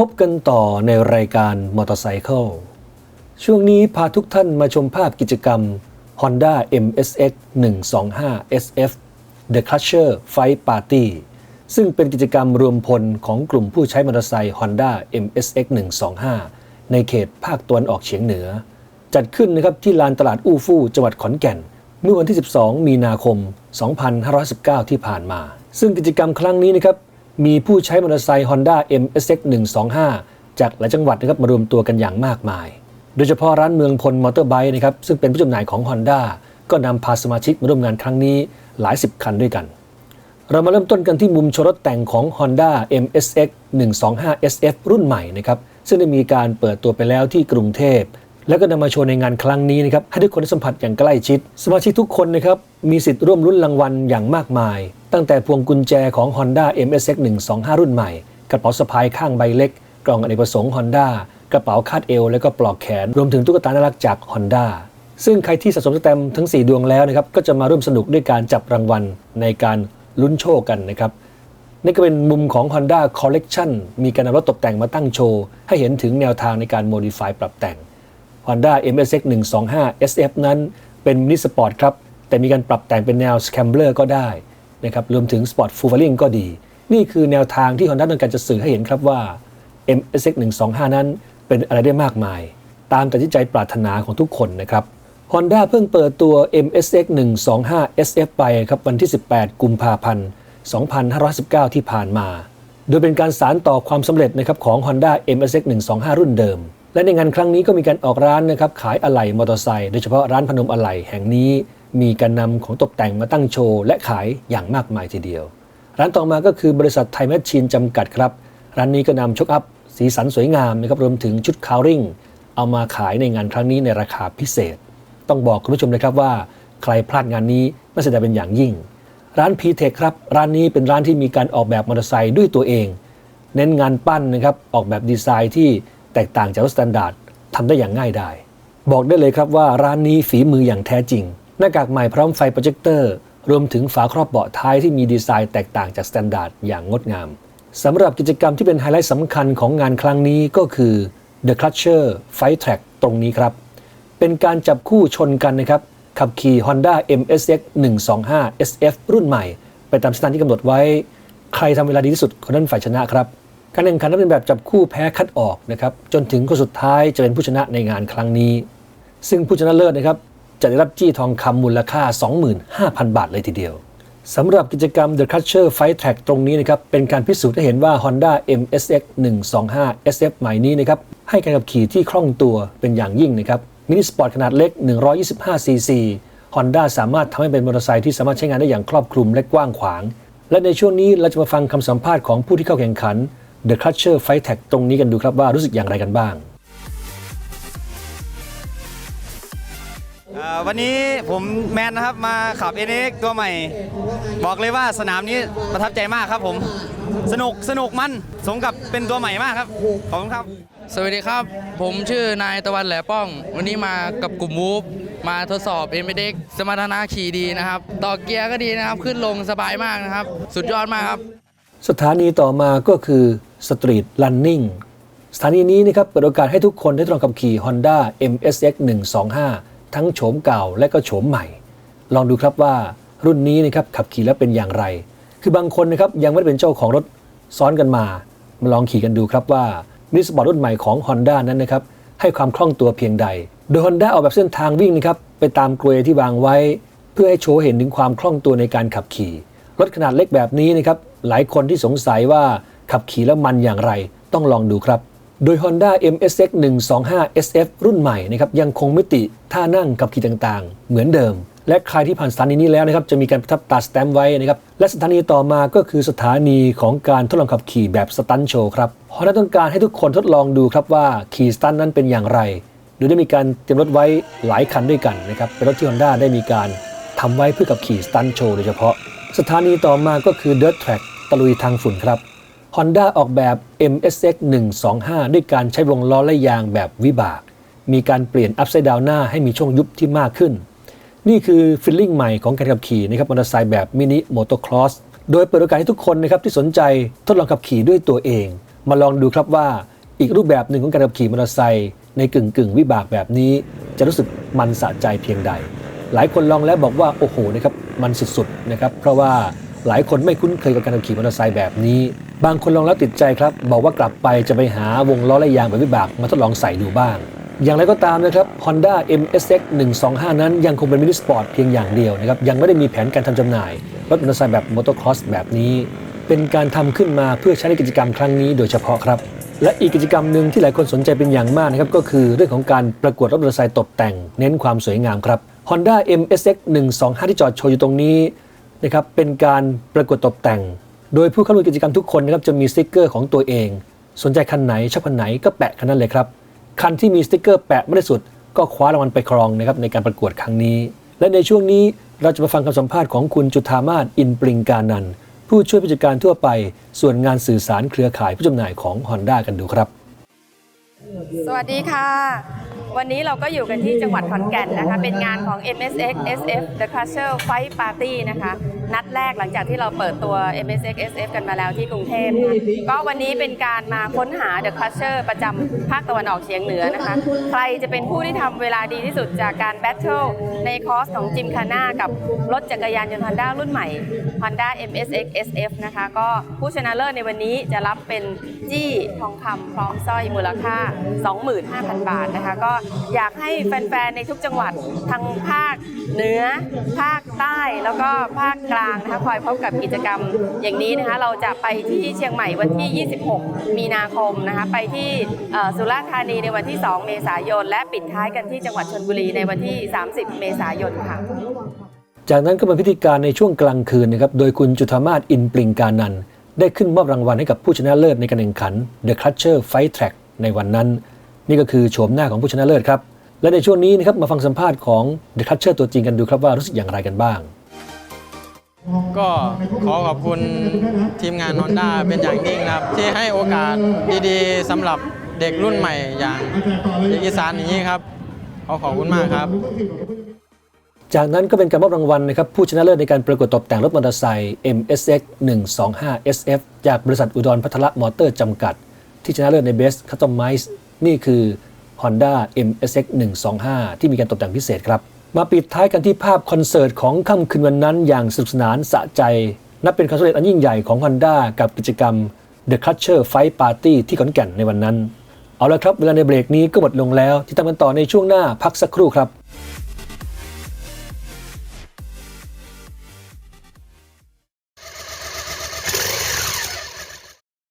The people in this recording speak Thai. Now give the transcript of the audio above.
พบกันต่อในรายการมอเตอร์ไซค์ช่วงนี้พาทุกท่านมาชมภาพกิจกรรม Honda MSX 125 SF The Crusher Fight Party ซึ่งเป็นกิจกรรมรวมพลของกลุ่มผู้ใช้มอเตอร์ไซค์ Honda MSX 125 ในเขตภาคตะวันออกเฉียงเหนือ จัดขึ้นนะครับที่ลานตลาดอู้ฟู่จังหวัดขอนแก่น เมื่อวันที่ 12 มีนาคม 2519 ที่ผ่านมา ซึ่งกิจกรรมครั้งนี้นะครับ มีผู้ใช้มอเตอร์ไซค์ Honda MSX 125 จากหลายจังหวัดนะครับมารวมตัวกันอย่างมากมาย โดยเฉพาะร้านเมืองพลมอเตอร์ไบค์นะครับซึ่งเป็นผู้จำหน่ายของ Honda ก็นำพาสมาชิกมาร่วมงานครั้งนี้หลายสิบคันด้วยกัน เรามาเริ่มต้นกันที่มุมโชว์รถแต่งของ Honda MSX 125 SF รุ่นใหม่นะครับซึ่งได้มีการเปิดตัวไปแล้วที่กรุงเทพ แล้วก็นำมาโชว์ในงานครั้งนี้นะครับให้ทุกคนได้สัมผัสอย่างใกล้ชิด สมาชิกทุกคนนะครับมีสิทธิ์ร่วมลุ้นรางวัลอย่างมากมาย ตั้งแต่พวงกุญแจของ Honda MSX 125 รุ่นใหม่ กระเป๋าสะพายข้างใบเล็ก กล่องอเนกประสงค์ Honda กระเป๋าคาดเอว และก็ปลอกแขน รวมถึงตุ๊กตาน่ารักจาก Honda ซึ่งใครที่สะสมสแตมทั้ง 4 ดวงแล้วนะครับก็จะมาร่วมสนุกด้วยการจับรางวัลในการลุ้นโชคกันนะครับนี่ก็เป็นมุมของ Honda Collection มีการนำรถตกแต่งมาตั้งโชว์ ให้เห็นถึงแนวทางในการ modify ปรับแต่ง Honda MSX 125 SF นั้นเป็นมินิสปอร์ตครับ แต่มีการปรับแต่งเป็นแนว Scrambler ก็ได้นะครับรวมถึง Sport f u l l i n g ก็ดี นี่คือแนวทางที่ Honda ต้องการจะสื่อให้เห็นครับว่า MSX 125 นั้นเป็นอะไรได้มากมาย ตามแต่ที่ใจปรารถนาของทุกคนนะครับ Honda เพิ่งเปิดตัว MSX 125 SF ไปครับวันที่ 18 กุมภาพันธ์ 2519 ที่ผ่านมา โดยเป็นการสารต่อความสำเร็จนะครับของ Honda MSX 125 รุ่นเดิม และในงานครั้งนี้ก็มีการออกร้านนะครับขายอะไหล่มอเตอร์ไซค์โดยเฉพาะร้านพนมอะไหล่แห่งนี้ มีการนำของตกแต่งมาตั้งโชว์ และขายอย่างมากมายทีเดียว ร้านต่อมาก็คือบริษัทไทยแมชชีนจำกัดครับ ร้านนี้ก็นำชกอัพ สีสันสวยงามนะครับรวมถึงชุดคาวริงเอามาขายในงานครั้งนี้ในราคาพิเศษ ต้องบอกคุณผู้ชมนะครับว่า ใครพลาดงานนี้น่เสียดายเป็นอย่างยิ่ง ร้าน p t e c h ครับร้านนี้เป็นร้านที่มีการออกแบบมอเตอร์ไซค์ด้วยตัวเอง เน้นงานปั้นนะครับออกแบบดีไซน์ที่ แตกต่างจากรถสแตนดาร์ดทำได้อย่างง่ายดายบอกได้เลยครับว่าร้านนี้ฝีมืออย่างแท้จริง หน้ากากใหม่พร้อมไฟโปรเจคเตอร์ รวมถึงฝาครอบเบาะท้ายที่มีดีไซน์แตกต่างจากสแตนดาร์ดอย่างงดงามสำหรับกิจกรรมที่เป็นไฮไลท์สำคัญของงานครั้งนี้ก็คือ The Crusher Fight Track ตรงนี้ครับ เป็นการจับคู่ชนกันนะครับ ขับขี่ Honda MSX 125 SF รุ่นใหม่ ไปตามสถานที่กำหนดไว้ ใครทำเวลาดีที่สุดคนนั้นฝ่ายชนะครับ การแข่งขันนั้นเป็นแบบจับคู่แพ้คัดออกนะครับจนถึงคนสุดท้ายจะเป็นผู้ชนะในงานครั้งนี้ ซึ่งผู้ชนะเลิศนะครับจะได้รับจี้ทองคำมูลค่า 25,000 บาทเลยทีเดียวสำหรับกิจกรรม The Crusher Fight Track ตรงนี้นะครับเป็นการพิสูจน์ให้เห็นว่า Honda MSX 125 SF ใหม่นี้นะครับให้การขับขี่ที่คล่องตัวเป็นอย่างยิ่งนะครับมินิสปอร์ตขนาดเล็ก 125ซีซี Honda สามารถทำให้เป็นมอเตอร์ไซค์ที่สามารถใช้งานได้อย่างครอบคลุมและกว้างขวาง และในช่วงนี้เราจะมาฟังคำสัมภาษณ์ของผู้ที่เข้าแข่งขัน The Crusher Fight Track ตรงนี้กันดูครับว่ารู้สึกอย่างไรกันบ้างเอ่อวันนี้ผมแมนนะครับมาขับ NX ตัวใหม่ บอกเลยว่าสนามนี้ประทับใจมากครับผม สนุกสนุกมันสมกับเป็นตัวใหม่มากครับ ขอบคุณครับ สวัสดีครับ ผมชื่อนายตะวันแหลป้อง วันนี้มากับกลุ่มมูฟมาทดสอบ m อ x สมรรถนะขี่ดีนะครับ ต่อเกียร์ก็ดีนะครับ ขึ้นลงสบายมากนะครับ สุดยอดมากครับ สถานีต่อมาก็คือ Street Running สถานีนี้นะครับเปิดโอกาสให้ทุกคนได้ทดลองขับขี่ Honda MSX 125 ทั้งโฉมเก่าและก็โฉมใหม่ ลองดูครับว่ารุ่นนี้นะครับขับขี่แล้วเป็นอย่างไร คือบางคนนะครับยังไม่ได้เป็นเจ้าของรถซ้อนกันมา มาลองขี่กันดูครับว่ามินิสปอร์ตรุ่นใหม่ของ Honda นั้นนะครับให้ความคล่องตัวเพียงใด โดย Honda ออกแบบเส้นทางวิ่งนะครับไปตามกลวยที่วางไว้ เพื่อให้โชว์เห็นถึงความคล่องตัวในการขับขี่ รถขนาดเล็กแบบนี้นะครับหลายคนที่สงสัยว่าขับขี่แล้วมันอย่างไรต้องลองดูครับ โดย Honda MSX 125 SF รุ่นใหม่นะครับยังคงมิติท่านั่งขับขี่ต่างๆ เหมือนเดิม และใครที่ผ่านสถานีนี้แล้วนะครับจะมีการประทับตาสแตมป์ไว้นะครับและสถานีต่อมาก็คือสถานีของการทดลองขับขี่แบบสตันโชว์ครับ Honda ต้องการให้ทุกคนทดลองดูครับว่าขี่สตันนั้นเป็นอย่างไรโดยได้มีการเตรียมรถไว้หลายคันด้วยกันนะครับเป็นรถที่ Honda ได้มีการทำไว้เพื่อกับขี่สตันโชว์โดยเฉพาะ สถานีต่อมาก็คือ Dirt Track ตะลุยทางฝุ่นครับ Honda ออกแบบ MSX 125 ด้วยการใช้วงล้อและยางแบบวิบาก มีการเปลี่ยน Upside Down หน้าให้มีช่วงยุบที่มากขึ้น นี่คือฟิลลิ่งใหม่ของการขับขี่นะครับมอเตอร์ไซค์แบบมินิโมโตอร์ครอสโดยเปิดโอกาสให้ทุกคนนะครับที่สนใจทดลองขับขี่ด้วยตัวเอง มาลองดูครับว่าอีกรูปแบบหนึ่งของการขับขี่มอเตอร์ไซค์ในกึ่งกึ่งวิบากแบบนี้ จะรู้สึกมันสะใจเพียงใด หลายคนลองแล้วบอกว่าโอ้โหนะครับมันสุดๆนะครับเพราะว่าหลายคนไม่คุ้นเคยกับการขับขี่มอเตอร์ไซค์แบบนี้ บางคนลองแล้วติดใจครับ บอกว่ากลับไปจะไปหาวงล้อและยางแบบวิบากมาทดลองใส่ดูบ้าง อย่างไรก็ตามนะครับ Honda MSX 125 นั้นยังคงเป็นมินิสปอร์ตเพียงอย่างเดียวนะครับยังไม่ได้มีแผนการทำจำหน่าย รถมอเตอร์ไซค์แบบมอเตอร์ครอสแบบนี้ เป็นการทำขึ้นมาเพื่อใช้ในกิจกรรมครั้งนี้โดยเฉพาะครับ และอีกกิจกรรมหนึ่งที่หลายคนสนใจเป็นอย่างมากนะครับก็คือเรื่องของการประกวดรถมอเตอร์ไซค์ตกแต่ง เน้นความสวยงามครับ Honda MSX 125 ที่จอดโชว์อยู่ตรงนี้นะครับเป็นการประกวดตกแต่ง โดยผู้เข้าร่วมกิจกรรมทุกคนนะครับจะมีสติกเกอร์ของตัวเอง สนใจคันไหนชอบคันไหนก็แปะคันนั้นเลยครับ คันที่มีสติกเกอร์แปะไม่ได้สุด ก็คว้ารางวัลไปครองนะครับในการประกวดครั้งนี้ และในช่วงนี้เราจะมาฟังคำสัมภาษณ์ของคุณจุธามาศอินปริงการนันผู้ช่วยผู้จัดการทั่วไป ส่วนงานสื่อสารเครือข่ายผู้จำหน่ายของ Honda กันดูครับ สวัสดีค่ะ วันนี้เราก็อยู่กันที่จังหวัดขอนแก่นนะคะ เป็นงานของ MSX SF The Crusher Fight Party นะคะ นัดแรกหลังจากที่เราเปิดตัว MSX SF กันมาแล้วที่กรุงเทพก็วันนี้เป็นการมาค้นหา The Crusher ประจำภาคตะวันออกเฉียงเหนือนะคะ ใครจะเป็นผู้ที่ทำเวลาดีที่สุดจากการแบทเทิลในคอร์สของจิมคาน่ากับรถจักรยานยนต์ Honda รุ่นใหม่ Honda MSX SF นะคะ ก็ผู้ชนะเลิศในวันนี้จะรับเป็นจี้ทองคำพร้อมสร้อยมูลค่า 25,000 บาทนะคะ ก็อยากให้แฟนๆ ในทุกจังหวัดทางภาคเหนือภาค ใต้แล้วก็ภาคกลางนะคะคอยพบกับกิจกรรมอย่างนี้นะคะ เราจะไปที่เชียงใหม่วันที่ 26 มีนาคมนะคะไปที่สุราษฎร์ธานีในวันที่ 2 เมษายน และปิดท้ายกันที่จังหวัดชลบุรีในวันที่ 30 เมษายนค่ะจากนั้นก็เป็นพิธีการในช่วงกลางคืนนะครับ โดยคุณจุธามาศอินปริงการนันได้ขึ้นมอบรางวัลให้กับผู้ชนะเลิศในการแข่งขัน The Crusher Fight Track ในวันนั้น นี่ก็คือโฉมหน้าของผู้ชนะเลิศครับ และในช่วงนี้นะครับมาฟังสัมภาษณ์ของ The Crusher ตัวจริงกันดูครับว่ารู้สึกอย่างไรกันบ้าง ก็ขอขอบคุณทีมงานนอนด้าเป็นอย่างยิ่งนะครับ ที่ให้โอกาสดีๆสำหรับเด็กรุ่นใหม่อย่างเด็กอีสานอย่างนี้ครับ ขอขอบคุณมากครับ จากนั้นก็เป็นการมอบรางวัลนะครับผู้ชนะเลิศในการประกวดตกแต่งรถมอเตอร์ไซค์ MSX 125 SF จากบริษัทอุดรพัทละมอเตอร์จำกัด ที่ชนะเลิศใน Best Customize นี่คือ Honda MSX 125 ที่มีการตกแต่งพิเศษครับ มาปิดท้ายกันที่ภาพคอนเสิร์ตของค่ำคืนวันนั้นอย่างสนุกสนานสะใจ นับเป็นความสำเร็จอันยิ่งใหญ่ของ Honda กับกิจกรรม The culture Fight Party ที่ขอนแก่นในวันนั้น เอาละครับ เวลาในเบรกนี้ก็หมดลงแล้ว ที่ตามกันต่อในช่วงหน้าพักสักครู่ครับ